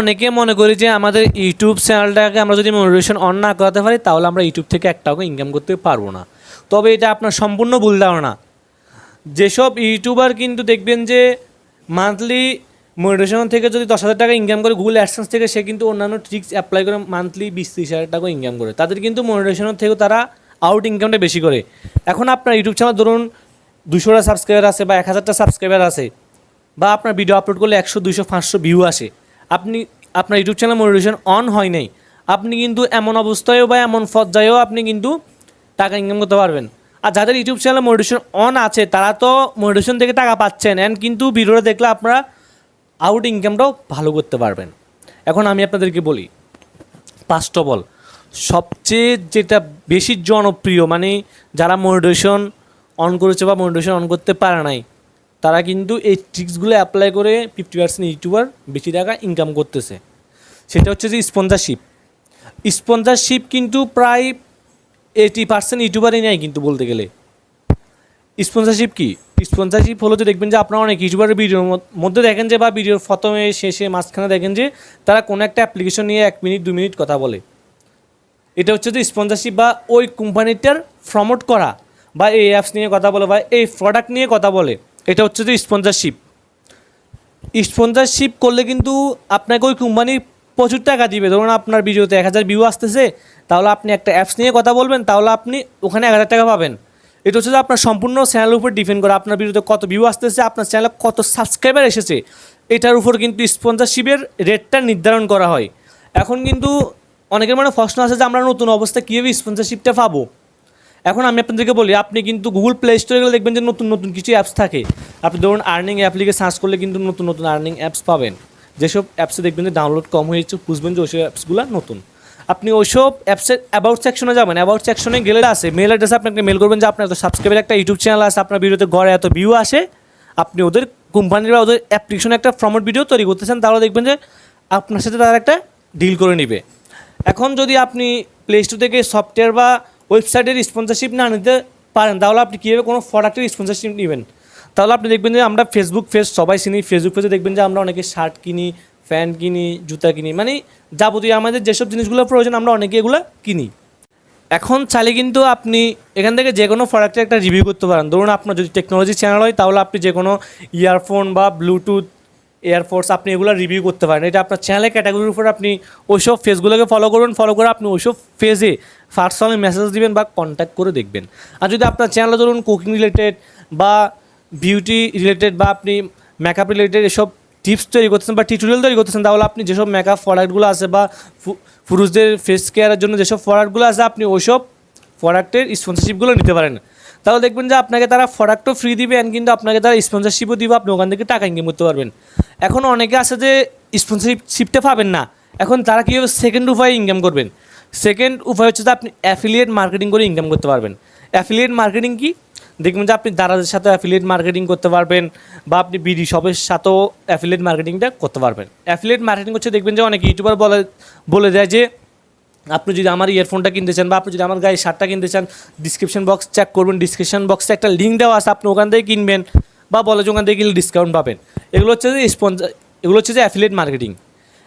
অনেকে মনে করি যে আমাদের ইউটিউব চ্যানেলটাকে আমরা যদি মনিটেশন অন না করাতে পারি, তাহলে আমরা ইউটিউব থেকে এক টাকা ইনকাম করতে পারব না। তবে এটা আপনার সম্পূর্ণ ভুল ধারণা। যেসব ইউটিউবার কিন্তু দেখবেন যে মান্থলি মনিটেশন থেকে যদি দশ হাজার টাকা ইনকাম করে গুগল অ্যাডসেন্স থেকে সে কিন্তু অন্যান্য ট্রিক্স অ্যাপ্লাই করে মান্থলি বিশ ত্রিশ হাজার টাকা ইনকাম করে। তাদের কিন্তু মনিটেশনের থেকেও তারা আউট ইনকামটা বেশি করে। এখন আপনার ইউটিউব চ্যানেল ধরুন দুশোটা সাবস্ক্রাইবার আছে বা এক হাজারটা সাবস্ক্রাইবার আছে, বা আপনার ভিডিও আপলোড করলে একশো দুইশো পাঁচশো ভিউ আসে। আপনি, আপনার ইউটিউব চ্যানেল মনিটেশন অন হয় নাই, আপনি কিন্তু এমন অবস্থায়ও বা এমন পর্যায়েও আপনি কিন্তু টাকা ইনকাম করতে পারবেন। আর যাদের ইউটিউব চ্যানেল মোটিভেশন অন আছে, তারা তো মোটিভেশন থেকে টাকা পাচ্ছেন অ্যান্ড কিন্তু ভিডিওটা দেখলে আপনারা আউট ইনকামটাও ভালো করতে পারবেন। এখন আমি আপনাদেরকে বলি ফার্স্ট অফ অল সবচেয়ে যেটা বেশি জনপ্রিয় মানে যারা মোটিভেশন অন করেছে বা মোটিভেশন অন করতে পারে নাই তারা কিন্তু এই ট্রিক্সগুলো অ্যাপ্লাই করে ফিফটি পার্সেন্ট ইউটিউবার বেশি টাকা ইনকাম করতেছে। সেটা হচ্ছে যে স্পন্সারশিপ স্পন্সারশিপ কিন্তু প্রায় এইটি পার্সেন্ট ইউটিউবারই নেয় কিন্তু বলতে গেলে। স্পন্সারশিপ কি? স্পন্সারশিপ হলো যে দেখবেন যে আপনারা অনেক ইউটিউবারের ভিডিওর মধ্যে দেখেন যে বা ভিডিওর প্রথমে, শেষে, মাঝখানে দেখেন যে তারা কোনো একটা অ্যাপ্লিকেশন নিয়ে এক মিনিট দু মিনিট কথা বলে। এটা হচ্ছে যে স্পন্সারশিপ বা ওই কোম্পানিটার প্রমোট করা বা এই অ্যাপস নিয়ে কথা বলে বা এই প্রোডাক্ট নিয়ে কথা বলে। এটা হচ্ছে যে স্পন্সারশিপ স্পন্সারশিপ করলে কিন্তু আপনাকে ওই কোম্পানি প্রচুর টাকা দিবে। ধরুন আপনার ভিডিওতে এক হাজার ভিউ আসতেছে, তাহলে আপনি একটা অ্যাপস নিয়ে কথা বলবেন, তাহলে আপনি ওখানে এক হাজার টাকা পাবেন। এটা হচ্ছে যে আপনার সম্পূর্ণ চ্যানেলের উপর ডিপেন্ড করে আপনার ভিডিওতে কত ভিউ আসতেছে, আপনার চ্যানেলে কত সাবস্ক্রাইবার এসেছে। এটার উপর কিন্তু স্পন্সারশিপের রেটটা নির্ধারণ করা হয়। এখন কিন্তু অনেকের মানে প্রশ্ন আছে যে আমরা নতুন অবস্থায় কীভাবে স্পন্সারশিপটা পাবো। এখন আমি আপনাদেরকে বলি, আপনি কিন্তু গুগল প্লে স্টোরে গেলে দেখবেন যে নতুন নতুন কিছু অ্যাপস থাকে। আপনি ধরুন আর্নিং অ্যাপ্লিকে সার্চ করলে কিন্তু নতুন নতুন আর্নিং অ্যাপস পাবেন। যেসব অ্যাপসে দেখবেন যে ডাউনলোড কম হয়েছে বুঝবেন যে ওইসব অ্যাপসগুলো নতুন। আপনি ওইসব অ্যাপসের অ্যাবাউট সেকশনে যাবেন। অ্যাবাউট সেকশনে গেলে আছে মেল অ্যাড্রেসে আপনাকে মেল করবেন যে আপনার এত সাবস্ক্রাইবার একটা ইউটিউব চ্যানেল আছে, আপনার ভিডিওতে গড়ে এত ভিউ আসে। আপনি ওদের কোম্পানির বা ওদের অ্যাপ্লিকেশনে একটা প্রমোট ভিডিও তৈরি করতেছেন, তাহলে দেখবেন যে আপনার সাথে তারা একটা ডিল করে নেবে। এখন যদি আপনি প্লে স্টোর থেকে সফটওয়্যার বা ওয়েবসাইটের স্পন্সরশিপ না নিতে পারেন, তাহলে আপনি কীভাবে কোনো প্রোডাক্টের স্পন্সরশিপ নেবেন? তাহলে আপনি দেখবেন যে আমরা ফেসবুক পেজ সবাই চিনি ফেসবুক পেজে দেখবেন যে আমরা অনেকে শার্ট কিনি প্যান্ট কিনি, জুতা কিনি মানে যাবতীয় আমাদের যেসব জিনিসগুলো প্রয়োজন, আমরা অনেকে এগুলো কিনি। এখন চাইলে কিন্তু আপনি এখান থেকে যে কোনো প্রোডাক্টের একটা রিভিউ করতে পারেন। ধরুন আপনার যদি টেকনোলজি চ্যানেল হয়, তাহলে আপনি যে কোনো ইয়ারফোন বা ব্লুটুথ এয়ারফোর্স আপনি এগুলো রিভিউ করতে পারেন। এটা আপনার চ্যানেলের ক্যাটাগরির উপর আপনি ওইসব ফেসগুলোকে ফলো করবেন ফলো করে আপনি ওইসব ফেজে পার্সোনালি মেসেজ দিবেন বা কন্ট্যাক্ট করে দেখবেন। আর যদি আপনার চ্যানেলে ধরুন কুকিং রিলেটেড বা বিউটি রিলেটেড বা আপনি মেকআপ রিলেটেড এসব টিপস তৈরি করতেছেন বা টিউটোরিয়াল তৈরি করতেছেন, তাহলে আপনি যেসব মেকআপ প্রোডাক্টগুলো আছে বা পুরুষদের ফেস কেয়ারের জন্য যেসব প্রোডাক্টগুলো আছে, আপনি ওইসব প্রোডাক্টের স্পন্সরশিপগুলো নিতে পারেন। তাহলে দেখবেন যে আপনাকে তারা প্রোডাক্টও ফ্রি দিবে and কিন্তু আপনাকে তারা স্পন্সরশিপও দিবে, আপনি ওখান থেকে টাকা ইনকাম করতে পারবেন। এখন অনেকে আছে যে স্পন্সরশিপটা পাবেন না। এখন তারা কীভাবে সেকেন্ড উপায়ে ইনকাম করবেন? সেকেন্ড উপায় হচ্ছে যে আপনি অ্যাফিলিয়েট মার্কেটিং করে ইনকাম করতে পারবেন। অ্যাফিলিয়েট মার্কেটিং কি? দেখবেন যে আপনি দাদাদের সাথে অ্যাফিলিয়েট মার্কেটিং করতে পারবেন বা আপনি বিডি শপের সাথেও অ্যাফিলিয়েট মার্কেটিংটা করতে পারবেন। অ্যাফিলিয়েট মার্কেটিং হচ্ছে দেখবেন যে অনেক ইউটিউবার বলে বলে দেয় যে আপনি যদি আমার ইয়ারফোনটা কিনতে চান বা আপনি যদি আমার গায়ে শার্টটা কিনতে চান ডিসক্রিপশন বক্স চেক করবেন ডিসক্রিপশন বক্সে একটা লিঙ্ক দেওয়া আছে, আপনি ওখান থেকে কিনবেন বা বলে ওখান থেকে কিনলে ডিসকাউন্ট পাবেন। এগুলো হচ্ছে যে স্পন্সার এগুলো হচ্ছে যে অ্যাফিলেট মার্কেটিং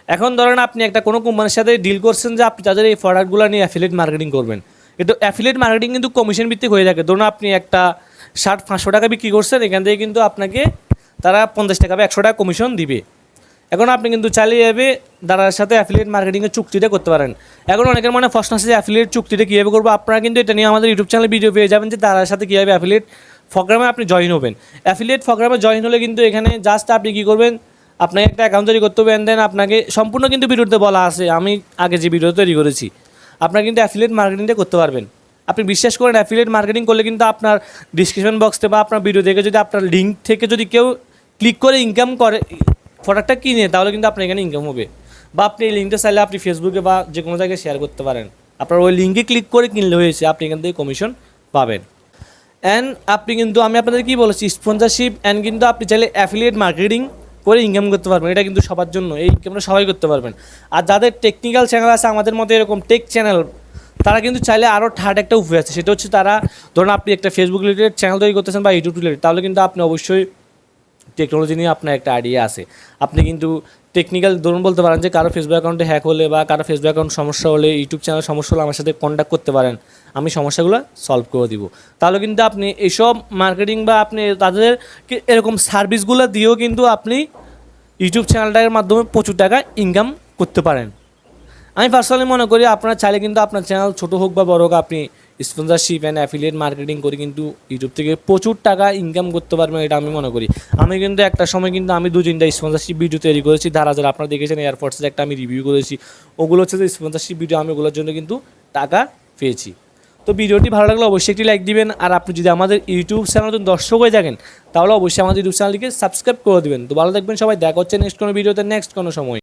এখন ধরেন আপনি একটা কোনো কোম্পানির সাথে ডিল করছেন যে আপনি তাদের এই প্রোডাক্টগুলো নিয়ে অ্যাফিলেট মার্কেটিং করবেন। কিন্তু অ্যাফিলেট মার্কেটিং কিন্তু কমিশন ভিত্তিক হয়ে থাকে। ধরুন আপনি একটা শার্ট পাঁচশো টাকা বিক্রি করছেন, এখান থেকে কিন্তু আপনাকে তারা পঞ্চাশ টাকা বা একশো টাকা কমিশন দিবে। এখন আপনি কিন্তু চালিয়ে যাবে দাদার সাথে অ্যাফিলিয়েট মার্কেটিংয়ের চুক্তিটা করতে পারেন। এখন অনেকের মনে প্রশ্ন আছে যে অ্যাফিলিয়েট চুক্তিটা কীভাবে করব? আপনারা কিন্তু এটা নিয়ে আমাদের ইউটিউব চ্যানেলে ভিডিও পেয়ে যাবেন যে দাদার সাথে কীভাবে অ্যাফিলিয়েট প্রোগ্রামে আপনি জয়েন হবেন। অ্যাফিলিয়েট প্রোগ্রামে জয়েন হলে কিন্তু এখানে জাস্ট আপনি কী করবেন? আপনাকে একটা অ্যাকাউন্ট তৈরি করতে হবে দেন আপনাকে সম্পূর্ণ কিন্তু ভিডিওতে বলা আছে। আমি আগে যে ভিডিও তৈরি করেছি, আপনারা কিন্তু অ্যাফিলিয়েট মার্কেটিংটা করতে পারবেন। আপনি বিশ্বাস করেন অ্যাফিলিয়েট মার্কেটিং করলে কিন্তু আপনার ডিসক্রিপশন বক্সে বা আপনার ভিডিও দেখে যদি আপনার লিঙ্ক থেকে যদি কেউ ক্লিক করে ইনকাম করে প্রোডাক্টটা কিনে, তাহলে কিন্তু আপনার এখানে ইনকাম হবে। বা আপনি এই লিঙ্কটা চাইলে আপনি ফেসবুকে বা যে কোনো জায়গায় শেয়ার করতে পারেন। আপনার ওই লিঙ্কে ক্লিক করে কিনলে হয়েছে, আপনি এখান থেকে কমিশন পাবেন। অ্যান্ড আপনি কিন্তু, আমি আপনাদের কি বলেছি স্পন্সরশিপ অ্যান্ড কিন্তু আপনি চাইলে অ্যাফিলিয়েট মার্কেটিং করে ইনকাম করতে পারবেন। এটা কিন্তু সবার জন্য, এই ইনকামটা সবাই করতে পারবেন। আর যাদের টেকনিক্যাল চ্যানেল আছে, আমাদের মতো এরকম টেক চ্যানেল তারা কিন্তু চাইলে আরও থার্ড একটা উপায় আছে। সেটা হচ্ছে তারা, ধরুন আপনি একটা ফেসবুক রিলেটেড চ্যানেল তৈরি করতেছেন বা ইউটিউব রিলেটেড তাহলে কিন্তু আপনি অবশ্যই টেকনোলজি নিয়ে আপনার একটা আইডিয়া আছে। আপনি কিন্তু টেকনিক্যাল ধরুন বলতে পারেন যে কারও ফেসবুক অ্যাকাউন্টে হ্যাক হলে বা কারও ফেসবুক অ্যাকাউন্ট সমস্যা হলে ইউটিউব চ্যানেল সমস্যা হলে আমার সাথে কন্ট্যাক্ট করতে পারেন। আমি সমস্যাগুলো সলভ করে দিব। তাহলে কিন্তু আপনি এইসব মার্কেটিং বা আপনি তাদের এরকম সার্ভিসগুলো দিয়েও কিন্তু আপনি ইউটিউব চ্যানেলটার মাধ্যমে প্রচুর টাকা ইনকাম করতে পারেন। আমি পার্সোনালি মনে করি আপনার চাইলে কিন্তু আপনার চ্যানেল ছোট হোক বা বড় হোক, আপনি স্পন্সরশিপ অ্যান্ড অ্যাফিলিয়েট মার্কেটিং করে কিন্তু ইউটিউব থেকে প্রচুর টাকা ইনকাম করতে পারবেন এটা আমি মনে করি। আমি কিন্তু একটা সময় কিন্তু আমি দু তিনটা স্পন্সরশিপ ভিডিও তৈরি করেছি ধারা যারা আপনারা দেখেছেন এয়ারফোর্সের একটা আমি রিভিউ করেছি, ওগুলো হচ্ছে যে স্পন্সারশিপ ভিডিও আমি ওগুলোর জন্য কিন্তু টাকা পেয়েছি। তো ভিডিওটি ভালো লাগলে অবশ্যই একটি লাইক দিবেন, আর আপনি যদি আমাদের ইউটিউব চ্যানেল দর্শক হয়ে থাকেন, তাহলে অবশ্যই আমাদের ইউটিউব চ্যানেলটিকে সাবস্ক্রাইব করে দেবেন। তো ভালো থাকবেন সবাই, দেখা হচ্ছে নেক্সট কোনো ভিডিওতে নেক্সট কোনো সময়।